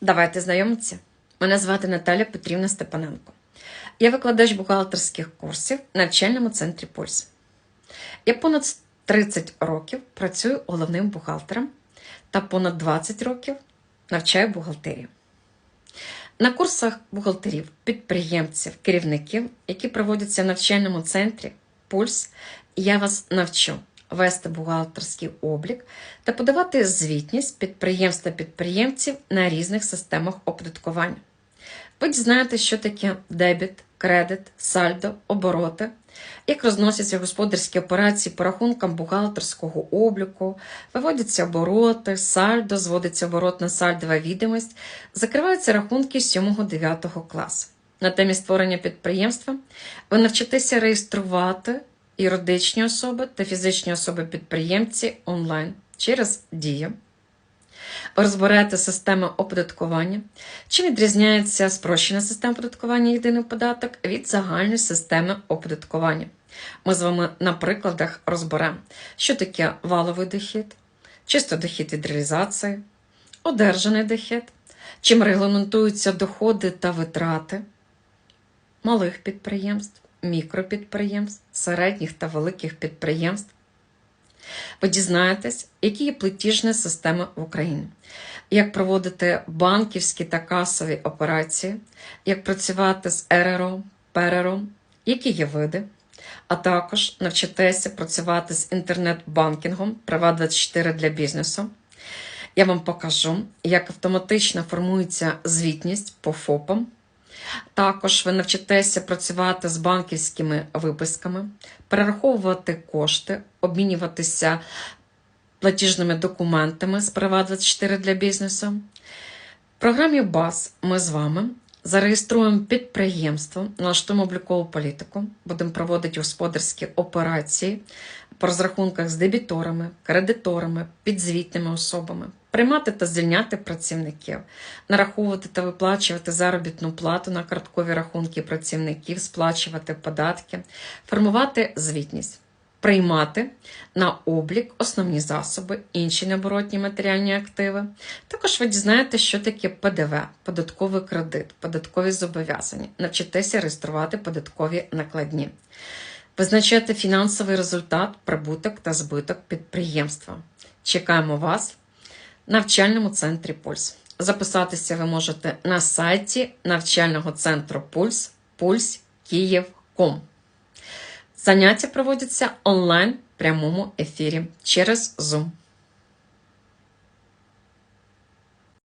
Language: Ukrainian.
Давайте знайомитися. Мене звати Наталя Петрівна Степаненко. Я викладач бухгалтерських курсів в навчальному центрі Пульс. Я понад 30 років працюю головним бухгалтером та понад 20 років навчаю бухгалтерію. На курсах бухгалтерів, підприємців, керівників, які проводяться в навчальному центрі Пульс, я вас навчу вести бухгалтерський облік та подавати звітність підприємств та підприємців на різних системах оподаткування. Ви дізнаєте, що таке дебіт, кредит, сальдо, обороти, як розносяться господарські операції по рахункам бухгалтерського обліку, виводяться обороти, сальдо, зводиться оборотна сальдова відомість, закриваються рахунки 7-9 класу. На темі створення підприємства ви навчитеся реєструвати юридичні особи та фізичні особи-підприємці онлайн через Дію. Розберете системи оподаткування, чим відрізняється спрощена система оподаткування єдиний податок від загальної системи оподаткування. Ми з вами на прикладах розберемо, що таке валовий дохід, чисто дохід від реалізації, одержаний дохід, чим регламентуються доходи та витрати малих підприємств, мікропідприємств, середніх та великих підприємств. Ви дізнаєтесь, які є платіжні системи в Україні, як проводити банківські та касові операції, як працювати з РРО, ПРРО, які є види, а також навчитеся працювати з інтернет-банкінгом Права24 для бізнесу. Я вам покажу, як автоматично формується звітність по ФОПам. Також ви навчитеся працювати з банківськими виписками, перераховувати кошти, обмінюватися платіжними документами з права 24 для бізнесу. В програмі БАС ми з вами зареєструємо підприємство, налаштуємо облікову політику, будемо проводити господарські операції по розрахунках з дебіторами, кредиторами, підзвітними особами, приймати та звільняти працівників, нараховувати та виплачувати заробітну плату на карткові рахунки працівників, сплачувати податки, формувати звітність. Приймати на облік основні засоби, інші необоротні матеріальні активи. Також ви дізнаєтеся, що таке ПДВ, податковий кредит, податкові зобов'язання, навчитеся реєструвати податкові накладні, визначати фінансовий результат, прибуток та збиток підприємства. Чекаємо вас в навчальному центрі Пульс. Записатися ви можете на сайті навчального центру Пульс pulskiev.com. Заняття проводяться онлайн в прямому ефірі через Zoom.